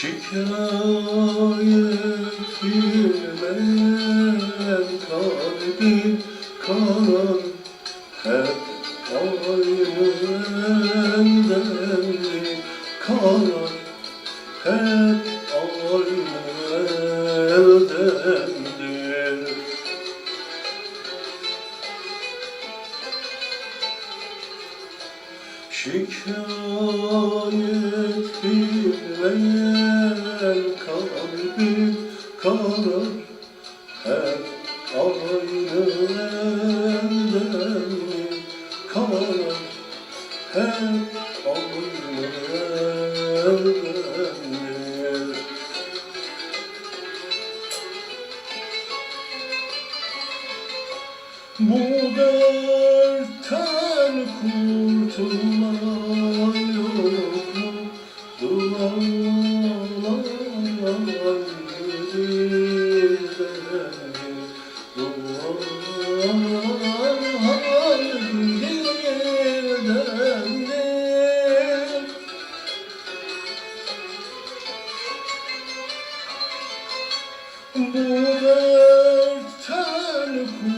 Şikayet bilmeyen kalbim kanar Hep aynı eldenli kanar Şikayet bilmeyen kalbim kanar Hep aynı elden kanar Hep aynı elden Bu dertten kurtulan yok mu? Dualar güzeldir, dualar güzeldir. Bu dertten kurtulan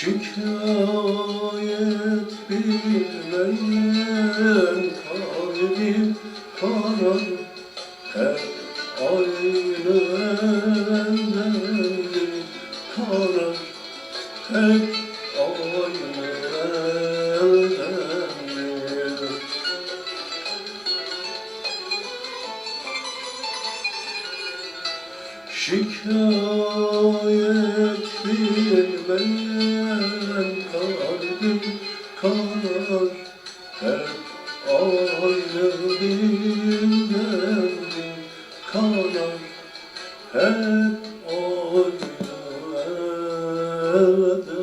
Şikayet bilmeyen kalbim kanar Hep aynı eldendir kanar Hep aynı eldendir Şikayet bilmeyen kalbim kanar. Hep ayrı bir kanar. Hep ayrı derdim